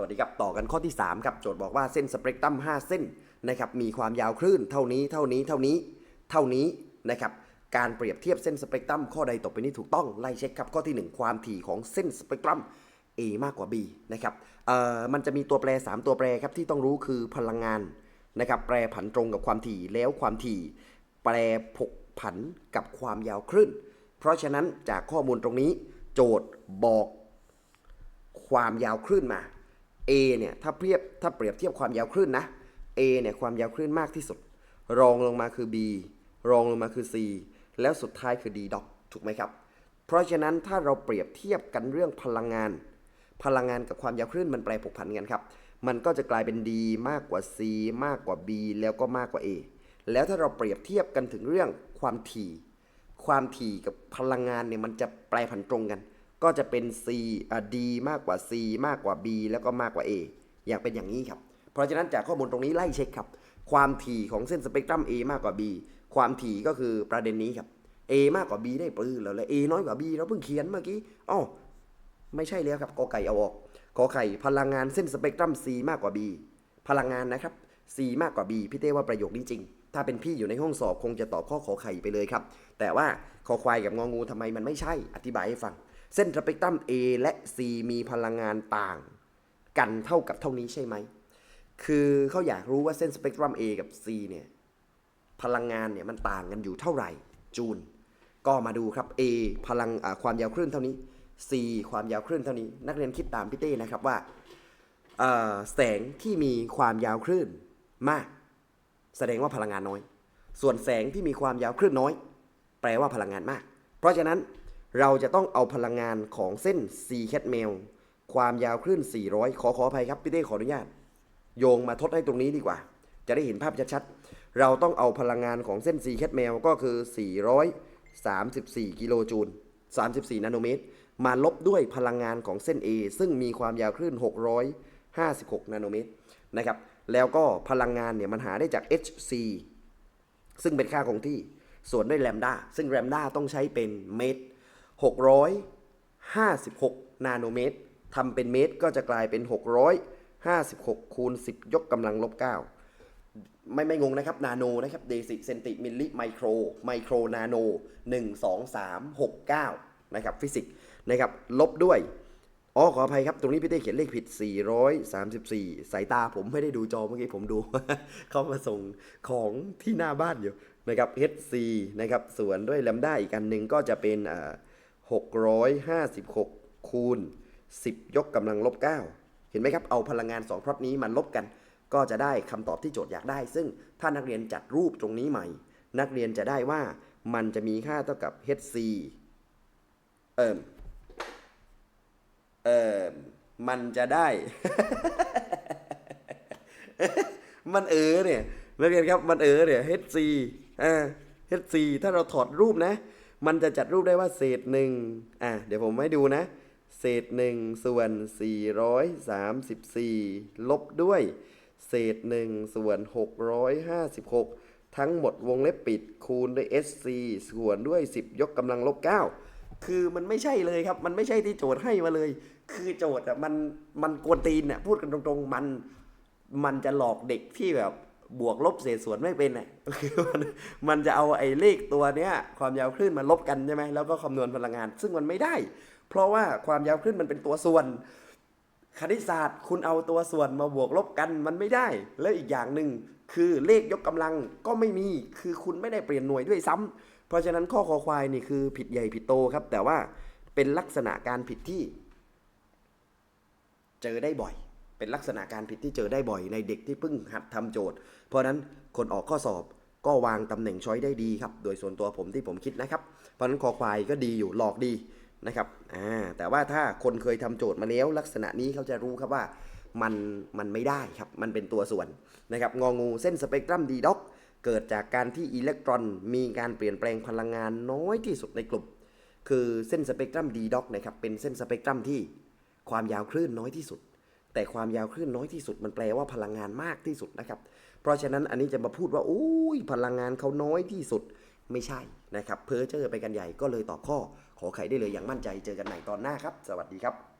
สวัสดีครับ ต่อกันข้อที่ 3 ครับ โจทย์บอกว่าเส้นสเปกตรัม 5 เส้นนะครับมีความยาวคลื่นเท่านี้เท่านี้เท่านี้เท่านี้นะครับการเปรียบเทียบเส้นสเปกตรัมข้อใดตกไปนี้ถูกต้องไล่เช็คครับ ข้อทีหนึ่1 ความถี่ของเส้นสเปกตรัม A มากกว่า B นะครับเอ่อมันจะมีตัวแปร 3 ตัวแปรครับที่ต้องรู้คือพลังงานนะครับแปรผันตรงกับความถี่แล้วความถี่ แปรผกผันกับความยาวคลื่น เพราะฉะนั้นจากข้อมูลตรงนี้ โจทย์บอกความยาวคลื่นมา A เนี่ยถ้าเปรียบถ้าเปรียบเทียบความยาวคลื่นนะ A เนี่ยความยาวคลื่นมากที่สุด รองลงมาคือ B รองลงมาคือ C แล้วสุดท้ายคือ D ดอกถูกไหมครับ เพราะฉะนั้นถ้าเราเปรียบเทียบกันเรื่องพลังงาน พลังงานกับความยาวคลื่นมันแปรผกผันกันครับ มันก็จะกลายเป็น D มากกว่า C มากกว่า B แล้วก็มากกว่า A แล้วถ้าเราเปรียบเทียบกันถึงเรื่องความถี่ ความถี่กับพลังงานเนี่ยมันจะแปรผันตรงกัน ก็จะเป็น C อะ D มากกว่า C มากกว่า B แล้วก็มากกว่า A อยางเป็นอย่างนี้ครับ เพราะฉะนั้นจากข้อมูลตรงนี้ไล่เช็คครับ ความถี่ของเส้นสเปกตรัม A มากกว่า B ความถี่ก็คือประเด็นนี้ครับ A มากกว่า B ได้ปลื้แล้วและ A น้อยกว่า B เราเพิ่งเขียนเมื่อกี้อ๋อไม่ใช่แล้วครับกอไก่เอาออกขอไข่พลังงานเส้นสเปกตรัม C มากกว่า B พลังงานนะครับ C มากกว่า B พี่เต้ว่าประโยคนี้จริง ถ้าเป็นพี่อยู่ในห้องสอบคงจะตอบข้อขอไข่ไปเลยครับ แต่ว่าคอควายกับงองูทำไมมันไม่ใช่ อธิบายให้ฟัง เส้นสเปกตรัม A และ C มีพลังงานต่างกันเท่ากับเท่านี้ใช่ไหม คือเขาอยากรู้ว่าเส้นสเปกตรัม A กับ C เนี่ย พลังงานเนี่ยมันต่างกันอยู่เท่าไหร่ จูนก็มาดูครับ A พลังความยาวคลื่นเท่านี้ C ความยาวคลื่นเท่านี้ นักเรียนคิดตามพี่เต้นะครับว่าแสงที่มีความยาวคลื่นมาก แสดงว่าพลังงานน้อย ส่วนแสงที่มีความยาวคลื่นน้อย แปลว่าพลังงานมาก เพราะฉะนั้น เราจะต้องเอาพลังงานของเส้น C cat m ail ความยาวคลื่น 400 ขอขออภัยครับพี่เต้ขออนุญาต โยงมาทดให้ตรงนี้ดีกว่า จะได้เห็นภาพชัดๆ เราต้องเอาพลังงานของเส้น C cat m ail ก็คือ 434 กิโลจูล 34 นาโนเมตร มาลบด้วยพลังงานของเส้น A ซึ่งมีความยาวคลื่น 656 นาโนเมตรนะครับ แล้วก็พลังงานเนี่ยมันหาได้จาก hc ซึ่งเป็นค่าคงที่ ส่วนด้วยแลมดาซึ่งแลมดาต้องใช้เป็นเมตร 656 นาโนเมตรทำเป็นเมตรก็จะกลายเป็น 656 คูณ 10 ยกกำลังลบ 9 ไม่ไม่งงนะครับ นาโนนะครับ เดซิเซนติ มิลลิ ไมโคร ไมโคร นาโน 1 2 3 6 9 นะครับ ฟิสิกส์ นะครับ ลบด้วย อ๋อ ขออภัยครับ ตรงนี้พี่เต้เขียนเลขผิด 434 สายตาผมไม่ได้ดูจอเมื่อกี้ผมดู เขามาส่งของที่หน้าบ้านอยู่ นะครับ HC นะครับ ส่วนด้วยแลมด้าอีกอันหนึ่งก็จะเป็นอ่า 656 คูณ 10 ยกกำลังลบ 9 เห็นไหมครับ เอาพลังงาน2พลอตนี้มาลบกัน ก็จะได้คำตอบที่โจทย์อยากได้ ซึ่งถ้านักเรียนจัดรูปตรงนี้ใหม่ นักเรียนจะได้ว่ามันจะมีค่าเท่ากับ HC เอิ่มเออมันจะได้ มันเออเนี่ยนักเรียนครับ มันเออเนี่ย HC อ่า HC ถ้าเราถอดรูปนะ มันจะจัดรูปได้ว่าเศษหนึ่งอะเดี๋ยวผมให้ดูนะ เศษหนึ่งส่วน 434 ลบด้วย เศษหนึ่งส่วน 656 ทั้งหมดวงเล็บปิดคูณด้วย SC ส่วนด้วย 10 ยกกำลังลบ 9 คือมันไม่ใช่เลยครับ มันไม่ใช่ที่โจทย์ให้มาเลย คือโจทย์อะมันมันกวนตีนอะพูดกันตรงๆมัน มันจะหลอกเด็กที่แบบ บวกลบเศษส่วนไม่เป็นอะคือมันมันจะเอาไอ้เลขตัวเนี้ย ความยาวคลื่นมาลบกันใช่ไหมแล้วก็คำนวณพลังงาน ซึ่งมันไม่ได้ เพราะว่าความยาวคลื่นมันเป็นตัวส่วน คณิตศาสตร์ คุณเอาตัวส่วนมาบวกลบกันมันไม่ได้ แล้วอีกอย่างหนึ่งคือเลขยกกำลังก็ไม่มีคือคุณไม่ได้เปลี่ยนหน่วยด้วยซ้ำเพราะฉะนั้นข้อคอควายนี่คือผิดใหญ่ผิดโตครับ แต่ว่าเป็นลักษณะการผิดที่ เจอได้บ่อย เป็นลักษณะการผิดที่เจอได้บ่อยในเด็กที่เพิ่งหัดทำโจทย์ เพราะนั้นคนออกข้อสอบก็วางตำแหน่งช้อยได้ดีครับ โดยส่วนตัวผมที่ผมคิดนะครับ เพราะนั้นคอควายก็ดีอยู่หลอกดีนะครับอ่าแต่ว่าถ้าคนเคยทำโจทย์มาแล้ว ลักษณะนี้เขาจะรู้ครับว่ามันมันไม่ได้ครับ มันเป็นตัวส่วนนะครับงองูเส้นสเปกตรัมดีด็อกเกิดจากการที่อิเล็กตรอนมีการเปลี่ยนแปลงพลังงานน้อยที่สุดในกลุ่ม คือเส้นสเปกตรัมดีด็อกนะครับเป็นเส้นสเปกตรัมที่ความยาวคลื่นน้อยที่สุด แต่ความยาวคลื่นน้อยที่สุดมันแปลว่าพลังงานมากที่สุดนะครับ เพราะฉะนั้นอันนี้จะมาพูดว่าอุ้ยพลังงานเขาน้อยที่สุดไม่ใช่นะครับ เพอเจอไปกันใหญ่ก็เลยตอบข้อ ขอไขได้เลยอย่างมั่นใจเจอกันใหม่ตอนหน้าครับ สวัสดีครับ